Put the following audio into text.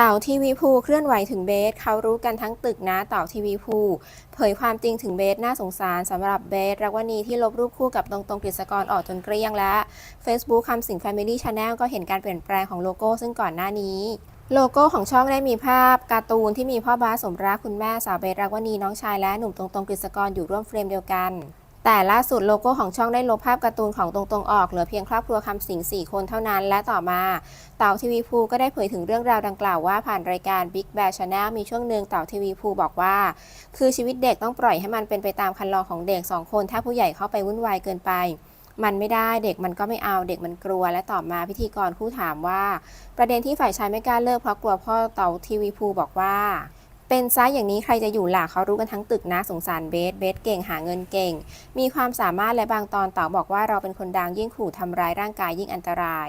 ต่าทีวีภูเคลื่อนไหวถึงเบสเขารู้กันทั้งตึกนะเต่าทีวีภูเผยความจริงถึงเบสน่าสงสารสำหรับเบสรักวณีที่ลบรูปคู่กับตรงตรงกฤษกรออกจนเกลี้ยงและ Facebook คำสิง Family Channel ก็เห็นการเปลี่ยนแปลงของโลโก้ซึ่งก่อนหน้านี้โลโก้ของช่องได้มีภาพการ์ตูนที่มีพ่อบาสสมรักคุณแม่สาวเบสรักวณีน้องชายและหนุ่มตรงตรงกฤษกรอยู่ร่วมเฟรมเดียวกัน แต่ล่าสุดโลโก้ของช่องได้ลบภาพการ์ตูนของตรงๆออก เหลือเพียงครอบครัวคำสิง4คนเท่านั้น และต่อมา เต่าทีวีภูก็ได้เผยถึงเรื่องราวดังกล่าวว่าผ่านรายการ Big Bear Channel มีช่วงหนึ่งเต่าทีวีภูบอกว่า คือชีวิตเด็กต้องปล่อยให้มันเป็นไปตามคันลองของเด็กสองคน ถ้าผู้ใหญ่เข้าไปวุ่นวายเกินไป มันไม่ได้เด็กมันก็ไม่เอาเด็กมันกลัว และต่อมาพิธีกรคู่ถามว่า ประเด็นที่ฝ่ายชายไม่กล้าเลิกเพราะกลัวพ่อเต่าทีวีภูบอกว่า เป็นซ้ายอย่างนี้ใครจะอยู่หล่ะเขารู้กันทั้งตึกนะสงสารเบสเบสเก่งหาเงินเก่ง มีความสามารถและบางตอนเต่าบอกว่าเราเป็นคนดังยิ่งขู่ทำร้ายร่างกายยิ่งอันตราย